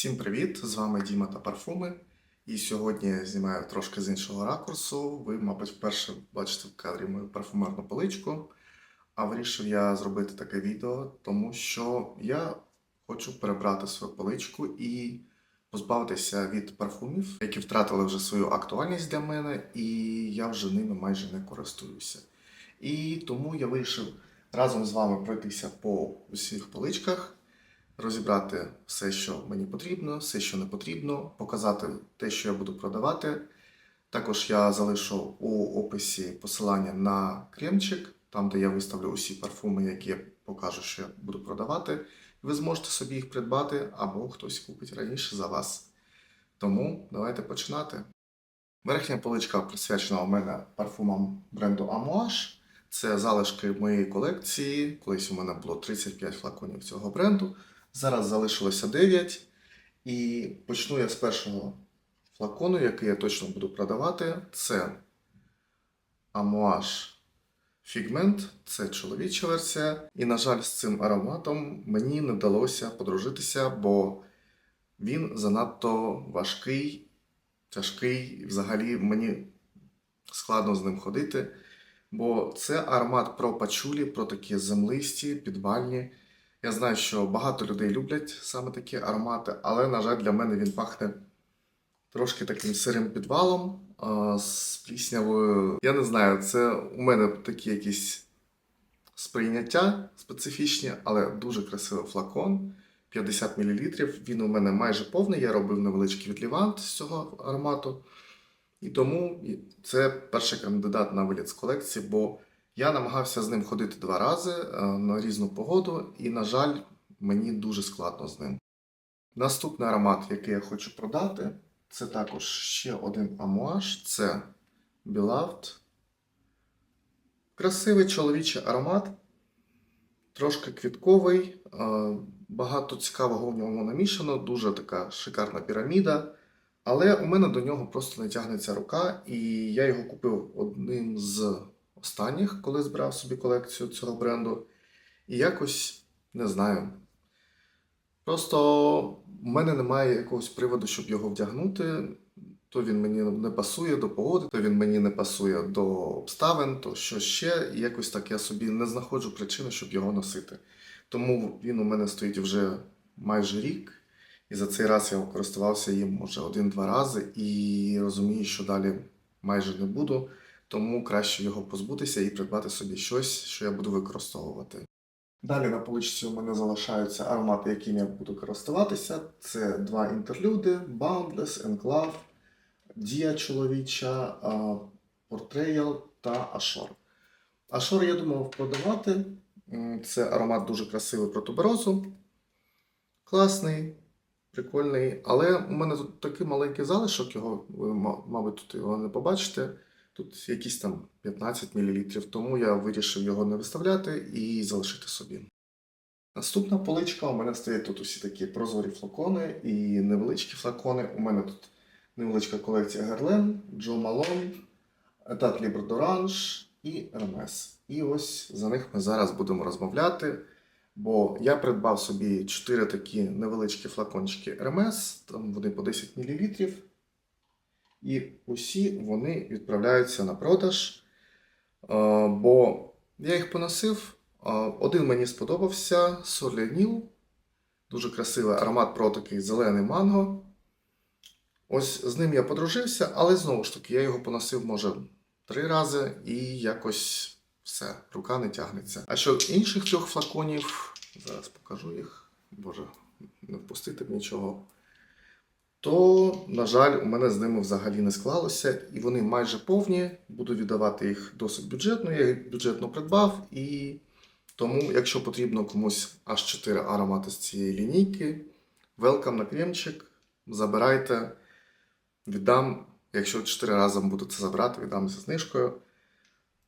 Всім привіт! З вами Діма та Парфуми. І сьогодні я знімаю трошки з іншого ракурсу. Ви, мабуть, вперше бачите в кадрі мою парфумерну поличку. А вирішив я зробити таке відео, тому що я хочу перебрати свою поличку і позбавитися від парфумів, які втратили вже свою актуальність для мене, і я вже ними майже не користуюся. І тому я вирішив разом з вами пройтися по усіх поличках розібрати все, що мені потрібно, все, що не потрібно, показати те, що я буду продавати. Також я залишу у описі посилання на кремчик, там, де я виставлю усі парфуми, які я покажу, що я буду продавати. Ви зможете собі їх придбати або хтось купить раніше за вас. Тому давайте починати. Верхня поличка присвячена у мене парфумам бренду Amouage. Це залишки моєї колекції. Колись у мене було 35 флаконів цього бренду. Зараз залишилося 9. І почну я з першого флакону, який я точно буду продавати. Це Amouage Figment, це чоловіча версія. І, на жаль, з цим ароматом мені не вдалося подружитися, бо він занадто важкий, тяжкий, взагалі мені складно з ним ходити. Бо це аромат про пачулі, про такі землисті, підвальні. Я знаю, що багато людей люблять саме такі аромати, але, на жаль, для мене він пахне трошки таким сирим підвалом з пліснявою. Я не знаю, це у мене такі якісь сприйняття специфічні, але дуже красивий флакон. 50 мл. Він у мене майже повний. Я робив невеличкий відлівант з цього аромату. І тому це перший кандидат на виліт з колекції, бо я намагався з ним ходити два рази е, на різну погоду, і, на жаль, мені дуже складно з ним. Наступний аромат, який я хочу продати, це також ще один амуаж, це Beloved. Красивий чоловічий аромат, трошки квітковий, е, багато цікавого в ньому намішано, дуже така шикарна піраміда. Але у мене до нього просто не тягнеться рука, і я його купив одним з останніх, коли збирав собі колекцію цього бренду. І якось не знаю. Просто в мене немає якогось приводу, щоб його вдягнути. То він мені не пасує до погоди, то він мені не пасує до обставин, то що ще. І якось так я собі не знаходжу причини, щоб його носити. Тому він у мене стоїть вже майже рік. І за цей раз я користувався їм може один-два рази і розумію, що далі майже не буду. Тому краще його позбутися і придбати собі щось, що я буду використовувати. Далі на поличці у мене залишаються аромати, якими я буду користуватися. Це два інтерлюди: Boundless, Enclave, Дія чоловіча, Portrayal та Ashore. Ashore я думав продавати. Це аромат дуже красивий про туберозу. Класний, прикольний. Але у мене тут такий маленький залишок, його ви, мабуть, тут його не побачите. Тут якісь там 15 мл, тому я вирішив його не виставляти і залишити собі. Наступна поличка у мене стоять тут усі такі прозорі флакони і невеличкі флакони. У мене тут невеличка колекція Герлен, Джо Малон, Етат Libre і Hermes. І ось за них ми зараз будемо розмовляти. Бо я придбав собі 4 такі невеличкі флакончики Hermes, там вони по 10 мл. І усі вони відправляються на продаж. Е, Бо я їх поносив. Е, Один мені сподобався Соленіл. Дуже красивий аромат про такий зелений манго. Ось з ним я подружився, але знову ж таки, я його поносив, може, три рази, і якось все, рука не тягнеться. А що інших трьох флаконів, зараз покажу їх. Боже, не впустити б нічого то, на жаль, у мене з ними взагалі не склалося, і вони майже повні. Буду віддавати їх досить бюджетно. Я їх бюджетно придбав, і тому, якщо потрібно комусь аж 4 аромати з цієї лінійки, велкам на кремчик, забирайте, віддам. Якщо 4 рази буду це забрати, віддам зі знижкою.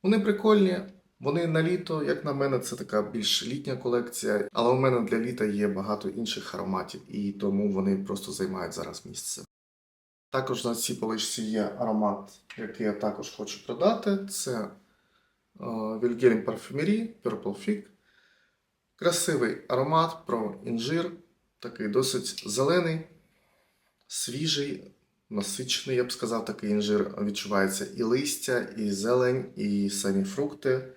Вони прикольні. Вони на літо, як на мене, це така більш літня колекція, але у мене для літа є багато інших ароматів, і тому вони просто займають зараз місце. Також на цій поличці є аромат, який я також хочу продати. Це е, Wilhelm Parfumerie Purple Fig. Красивий аромат про інжир, такий досить зелений. свіжий, насичений, я б сказав, такий інжир. Відчувається і листя, і зелень, і самі фрукти.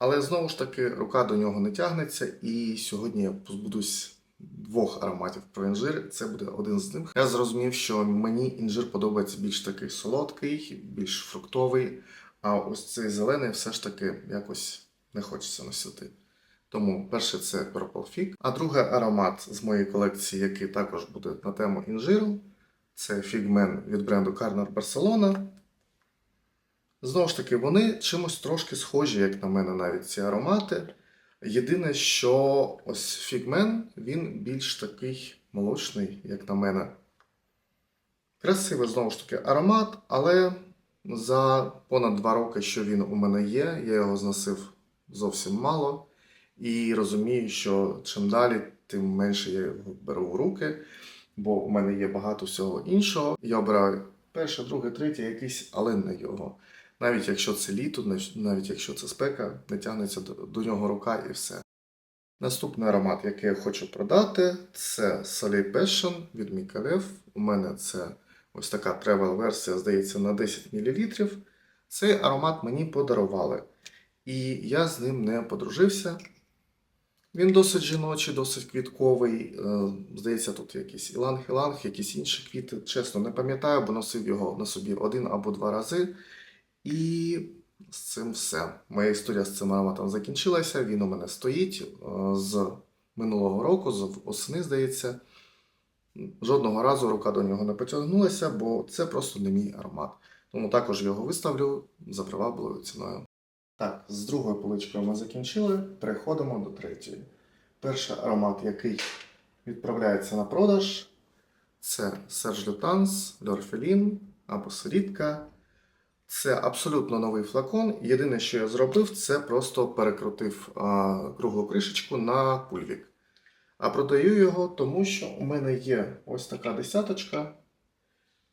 Але знову ж таки, рука до нього не тягнеться, і сьогодні я позбудусь двох ароматів про інжир. Це буде один з них. Я зрозумів, що мені інжир подобається більш такий солодкий, більш фруктовий. А ось цей зелений все ж таки якось не хочеться носити. Тому перше це Purple Fig, а другий аромат з моєї колекції, який також буде на тему інжиру, це Figman від бренду Carner Barcelona. Знову ж таки, вони чимось трошки схожі, як на мене, навіть ці аромати. Єдине, що ось Figman, він більш такий молочний, як на мене. Красивий знову ж таки аромат, але за понад два роки, що він у мене є, я його зносив зовсім мало. І розумію, що чим далі, тим менше я його беру в руки, бо у мене є багато всього іншого. Я обираю перше, друге, третє, якийсь, але не його. Навіть якщо це літо, навіть якщо це спека, не тягнеться до, нього рука і все. Наступний аромат, який я хочу продати, це Soleil Passion від Micalev. У мене це ось така тревел-версія, здається, на 10 мл. Цей аромат мені подарували. І я з ним не подружився. Він досить жіночий, досить квітковий. Е, Здається, тут якийсь іланг-іланг, якісь інші квіти. Чесно, не пам'ятаю, бо носив його на собі один або два рази. І з цим все. Моя історія з цим ароматом закінчилася. Він у мене стоїть е, з минулого року, з осени, здається. Жодного разу рука до нього не потягнулася, бо це просто не мій аромат. Тому також його виставлю за привабливою ціною. Так, з другою поличкою ми закінчили. Переходимо до третьої. Перший аромат, який відправляється на продаж, це Serge Lutens, L'Orpheline або Сирітка. Це абсолютно новий флакон. Єдине, що я зробив, це просто перекрутив а, круглу кришечку на пульвік. А продаю його, тому що у мене є ось така десяточка.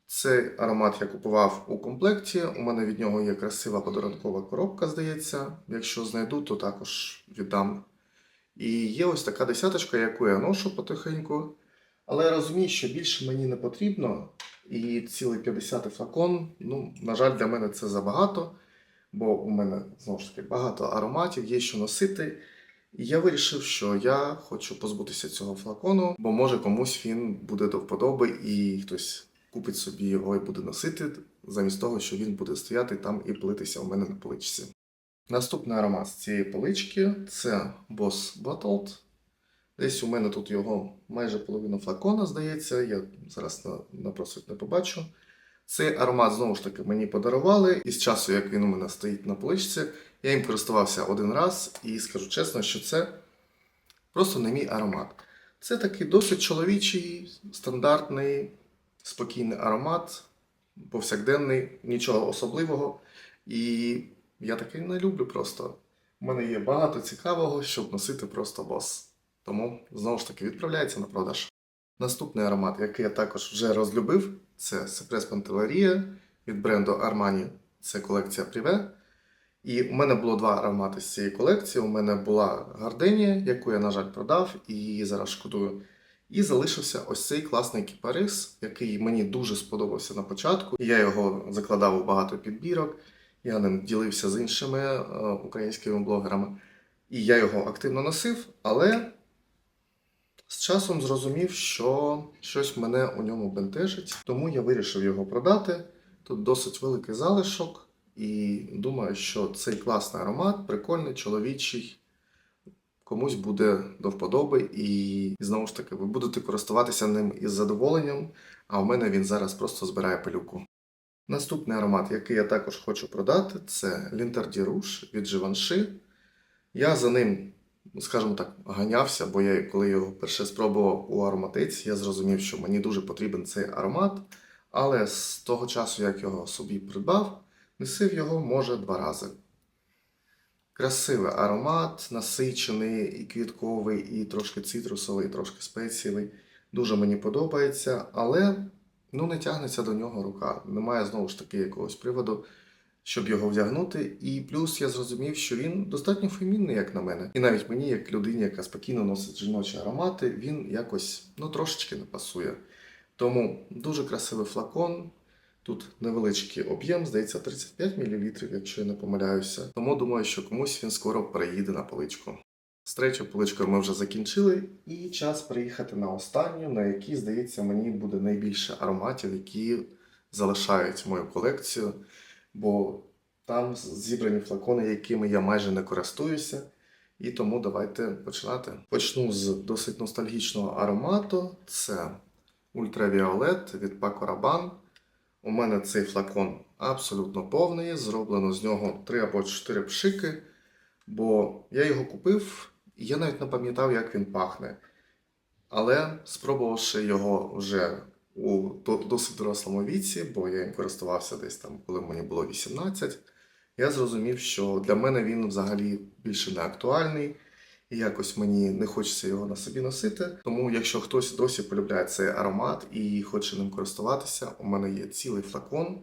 Цей аромат я купував у комплекті. У мене від нього є красива подарункова коробка, здається. Якщо знайду, то також віддам. І є ось така десяточка, яку я ношу потихеньку. Але я розумію, що більше мені не потрібно. І цілий 50 флакон, ну, на жаль, для мене це забагато, бо у мене знову ж таки багато ароматів, є що носити. І я вирішив, що я хочу позбутися цього флакону, бо може комусь він буде до вподоби і хтось купить собі його і буде носити, замість того, що він буде стояти там і плитися у мене на поличці. Наступний аромат з цієї полички це Boss Bottled. Десь у мене тут його майже половина флакона, здається, я зараз на, напросить не побачу. Цей аромат знову ж таки мені подарували, і з часу, як він у мене стоїть на поличці, я їм користувався один раз і скажу чесно, що це просто не мій аромат. Це такий досить чоловічий, стандартний, спокійний аромат, повсякденний, нічого особливого. І я такий не люблю просто. У мене є багато цікавого, щоб носити просто бос. Тому знову ж таки відправляється на продаж. Наступний аромат, який я також вже розлюбив, це Cypress Pantelleria від бренду Armani. Це колекція Privé. І у мене було два аромати з цієї колекції. У мене була гарденія, яку я, на жаль, продав, і її зараз шкодую. І залишився ось цей класний кіпарис, який мені дуже сподобався на початку. Я його закладав у багато підбірок. Я ним ділився з іншими е, українськими блогерами. І я його активно носив, але з часом зрозумів, що щось мене у ньому бентежить, тому я вирішив його продати. Тут досить великий залишок, і думаю, що цей класний аромат, прикольний, чоловічий, комусь буде до вподоби, і знову ж таки, ви будете користуватися ним із задоволенням, а у мене він зараз просто збирає пилюку. Наступний аромат, який я також хочу продати, це Lintardi Rouge від Givenchy. Я за ним, скажімо так, ганявся, бо я коли його перше спробував у ароматиці, я зрозумів, що мені дуже потрібен цей аромат. Але з того часу, як його собі придбав, носив його може два рази. Красивий аромат, насичений, і квітковий, і трошки цитрусовий, і трошки спецієвий. Дуже мені подобається, але ну, не тягнеться до нього рука. Немає знову ж таки якогось приводу, щоб його вдягнути. І плюс я зрозумів, що він достатньо фемінний, як на мене. І навіть мені, як людині, яка спокійно носить жіночі аромати, він якось ну, трошечки не пасує. Тому дуже красивий флакон. Тут невеличкий об'єм, здається, 35 мл, якщо я не помиляюся. Тому думаю, що комусь він скоро переїде на поличку. З третьою поличкою ми вже закінчили, і час приїхати на останню, на якій, здається, мені буде найбільше ароматів, які залишають мою колекцію, бо там зібрані флакони, якими я майже не користуюся. І тому давайте починати. Почну з досить ностальгічного аромату. Це ультравіолет від Paco Rabanne. У мене цей флакон абсолютно повний. Зроблено з нього 3 або 4 пшики, бо я його купив і я навіть не пам'ятав, як він пахне. Але спробувавши його вже у досить дорослому віці, бо я їм користувався десь там, коли мені було 18, я зрозумів, що для мене він взагалі більше не актуальний. І якось мені не хочеться його на собі носити. Тому, якщо хтось досі полюбляє цей аромат і хоче ним користуватися, у мене є цілий флакон.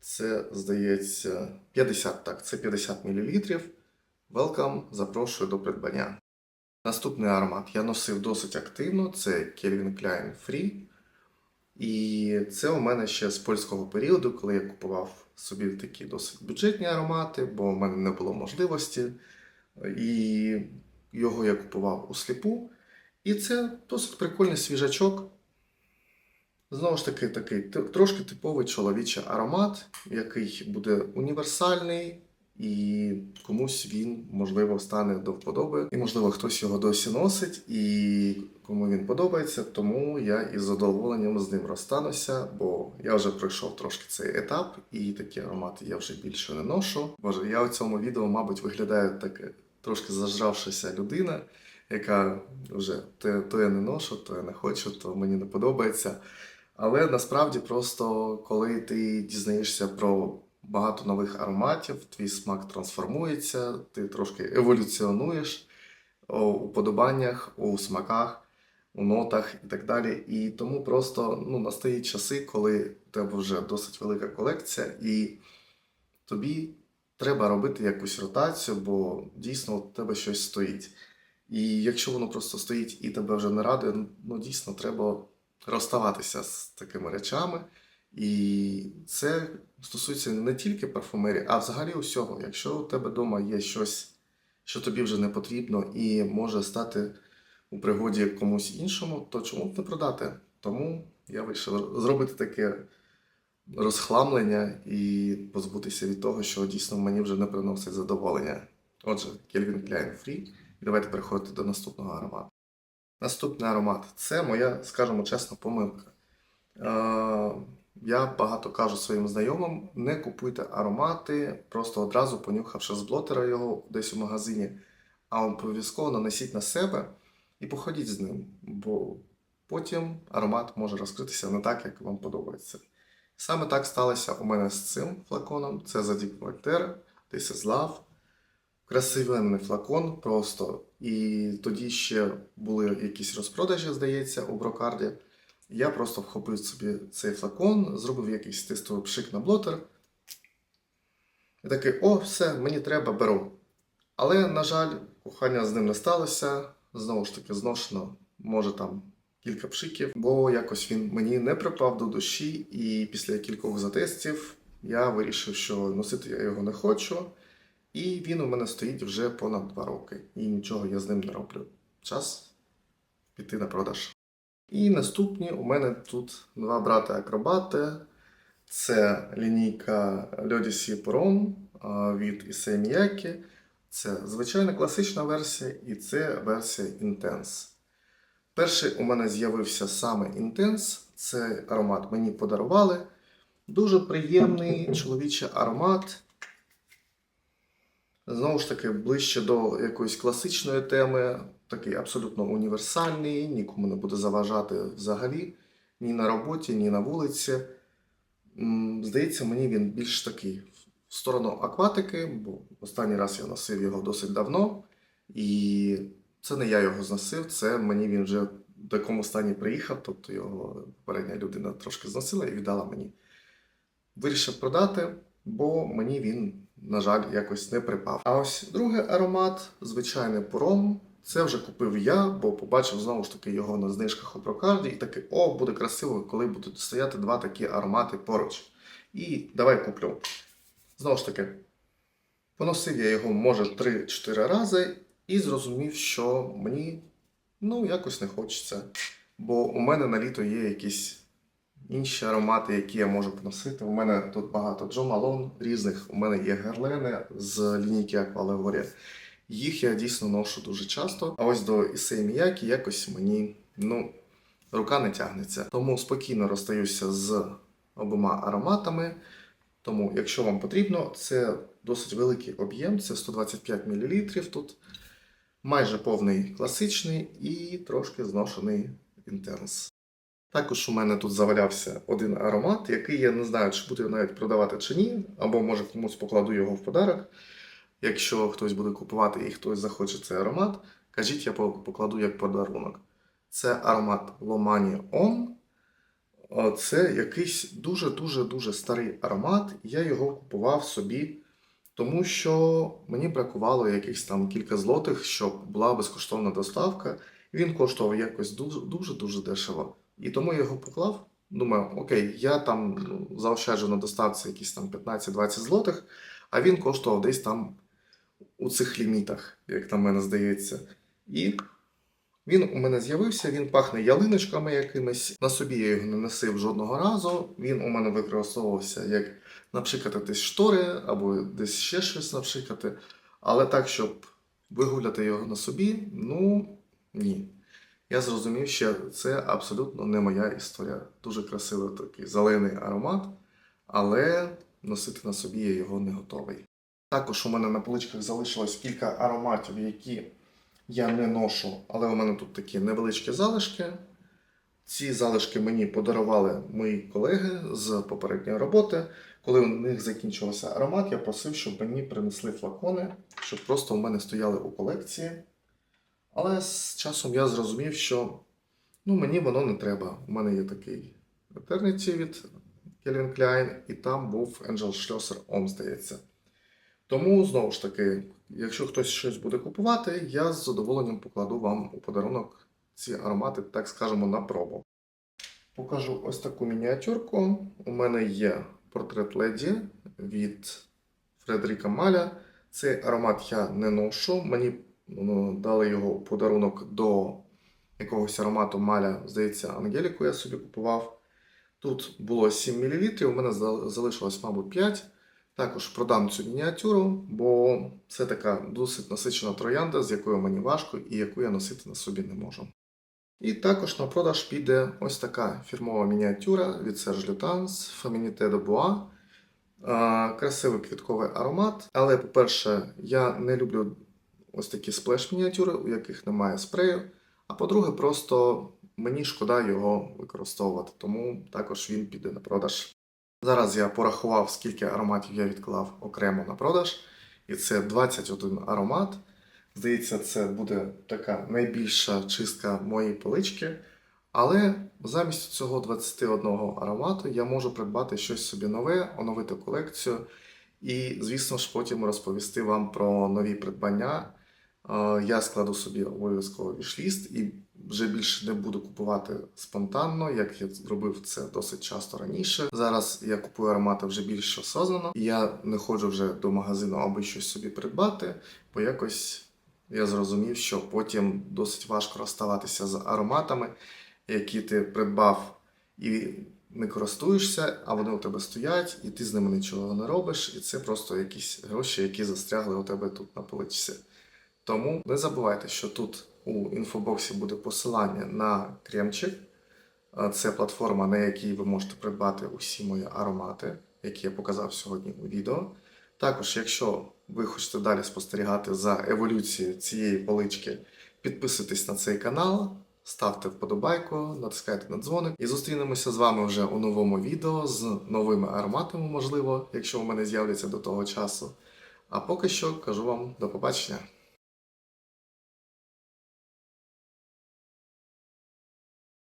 Це, здається, 50, так, це 50 мл. Welcome, запрошую до придбання. Наступний аромат я носив досить активно. Це Calvin Klein Free. І це у мене ще з польського періоду, коли я купував собі такі досить бюджетні аромати, бо в мене не було можливості. І його я купував у сліпу. І це досить прикольний свіжачок. Знову ж таки, такий трошки типовий чоловічий аромат, який буде універсальний, і комусь він, можливо, стане до вподоби. І, можливо, хтось його досі носить, і кому він подобається, тому я із задоволенням з ним розстануся, бо я вже пройшов трошки цей етап, і такі аромати я вже більше не ношу. Боже, я у цьому відео, мабуть, виглядаю так трошки зажравшися людина, яка вже то, то я не ношу, то я не хочу, то мені не подобається. Але насправді просто коли ти дізнаєшся про багато нових ароматів, твій смак трансформується, ти трошки еволюціонуєш у подобаннях, у смаках, у нотах і так далі. І тому просто ну, настають часи, коли у тебе вже досить велика колекція, і тобі треба робити якусь ротацію, бо дійсно у тебе щось стоїть. І якщо воно просто стоїть і тебе вже не радує, ну дійсно треба розставатися з такими речами. І це стосується не тільки парфумерії, а взагалі усього. Якщо у тебе вдома є щось, що тобі вже не потрібно і може стати у пригоді комусь іншому, то чому б не продати? Тому я вирішив зробити таке розхламлення і позбутися від того, що дійсно мені вже не приносить задоволення. Отже, Calvin Klein Free. І давайте переходити до наступного аромату. Наступний аромат це моя, скажімо чесно, помилка. Я багато кажу своїм знайомим: не купуйте аромати, просто одразу понюхавши з блотера його десь у магазині, а обов'язково нанесіть на себе і походіть з ним, бо потім аромат може розкритися не так, як вам подобається. Саме так сталося у мене з цим флаконом. Це Zadig Voltaire, This is Love. Красивий флакон просто. І тоді ще були якісь розпродажі, здається, у брокарді. Я просто вхопив собі цей флакон, зробив якийсь тестовий пшик на блотер. І такий, о, все, мені треба, беру. Але, на жаль, кохання з ним не сталося. Знову ж таки, зношено, може там кілька пшиків, бо якось він мені не припав до душі, і після кількох затестів я вирішив, що носити я його не хочу. І він у мене стоїть вже понад два роки. І нічого я з ним не роблю. Час піти на продаж. І наступні у мене тут два брати-акробати. Це лінійка Льодісі Порон від Issey Miyake. Це звичайна класична версія, і це версія Intense. Перший у мене з'явився саме Intense. Цей аромат мені подарували. Дуже приємний чоловічий аромат. Знову ж таки, ближче до якоїсь класичної теми, такий абсолютно універсальний, нікому не буде заважати взагалі ні на роботі, ні на вулиці. Здається, мені він більш такий в сторону акватики, бо останній раз я носив його досить давно, і це не я його зносив, це мені він вже в такому стані приїхав, тобто його попередня людина трошки зносила і віддала мені. Вирішив продати, бо мені він, на жаль, якось не припав. А ось другий аромат, звичайний пором, Це вже купив я, бо побачив знову ж таки його на знижках у прокарді і такий, о, буде красиво, коли будуть стояти два такі аромати поруч. І давай куплю. Знову ж таки, поносив я його, може, 3-4 рази і зрозумів, що мені ну, якось не хочеться. Бо у мене на літо є якісь інші аромати, які я можу поносити. У мене тут багато Джо Малон різних. У мене є герлени з лінійки Аквалегорія. Їх я дійсно ношу дуже часто. А ось до Ісей Міякі якось мені ну, рука не тягнеться. Тому спокійно розстаюся з обома ароматами. Тому, якщо вам потрібно, це досить великий об'єм, це 125 мл тут. Майже повний класичний і трошки зношений інтернс. Також у мене тут завалявся один аромат, який я не знаю, чи буду навіть продавати чи ні, або може комусь покладу його в подарок. Якщо хтось буде купувати і хтось захоче цей аромат, кажіть, я покладу як подарунок. Це аромат Lomani On. О, Це якийсь дуже-дуже дуже старий аромат. Я його купував собі, тому що мені бракувало якихось там кілька злотих, щоб була безкоштовна доставка. Він коштував якось дуже дуже дуже дешево. І тому я його поклав. Думаю, окей, я там ну, заощаджу на доставці якісь там 15-20 злотих, а він коштував десь там у цих лімітах, як на мене здається. І він у мене з'явився, він пахне ялиночками якимись. На собі я його не носив жодного разу. Він у мене використовувався як напшикати десь штори або десь ще щось напшикати. Але так, щоб вигуляти його на собі, ну ні. Я зрозумів, що це абсолютно не моя історія. Дуже красивий такий зелений аромат, але носити на собі я його не готовий. Також у мене на поличках залишилось кілька ароматів, які я не ношу, але у мене тут такі невеличкі залишки. Ці залишки мені подарували мої колеги з попередньої роботи. Коли у них закінчився аромат, я просив, щоб мені принесли флакони, щоб просто у мене стояли у колекції. Але з часом я зрозумів, що ну, мені воно не треба. У мене є такий Eternity від Calvin Klein, і там був Angel Schlosser Om, здається. Тому, знову ж таки, якщо хтось щось буде купувати, я з задоволенням покладу вам у подарунок ці аромати, так скажемо, на пробу. Покажу ось таку мініатюрку. У мене є портрет леді від Фредеріка Маля. Цей аромат я не ношу. Мені ну, дали його у подарунок до якогось аромату Маля, здається, Ангеліку я собі купував. Тут було 7 мл, у мене залишилось, мабуть, 5. Також продам цю мініатюру, бо це така досить насичена троянда, з якою мені важко і яку я носити на собі не можу. І також на продаж піде ось така фірмова мініатюра від Serge Lutens Féminité de Bois. Красивий квітковий аромат. Але, по-перше, я не люблю ось такі сплеш-мініатюри, у яких немає спрею. А по-друге, просто мені шкода його використовувати, тому також він піде на продаж. Зараз я порахував, скільки ароматів я відклав окремо на продаж, і це 21 аромат. Здається, це буде така найбільша чистка моєї полички. Але замість цього 21 аромату я можу придбати щось собі нове, оновити колекцію. І, звісно ж, потім розповісти вам про нові придбання. Е, Я складу собі обов'язково вішліст і вже більше не буду купувати спонтанно, як я зробив це досить часто раніше. Зараз я купую аромати вже більш осознано. і Я не ходжу вже до магазину, аби щось собі придбати, бо якось я зрозумів, що потім досить важко розставатися з ароматами, які ти придбав і не користуєшся, а вони у тебе стоять, і ти з ними нічого не робиш, і це просто якісь гроші, які застрягли у тебе тут на поличці. Тому не забувайте, що тут у інфобоксі буде посилання на кремчик. Це платформа, на якій ви можете придбати усі мої аромати, які я показав сьогодні у відео. Також, якщо ви хочете далі спостерігати за еволюцією цієї полички, підписуйтесь на цей канал, ставте вподобайку, натискайте на дзвоник і зустрінемося з вами вже у новому відео з новими ароматами, можливо, якщо у мене з'являться до того часу. А поки що кажу вам до побачення.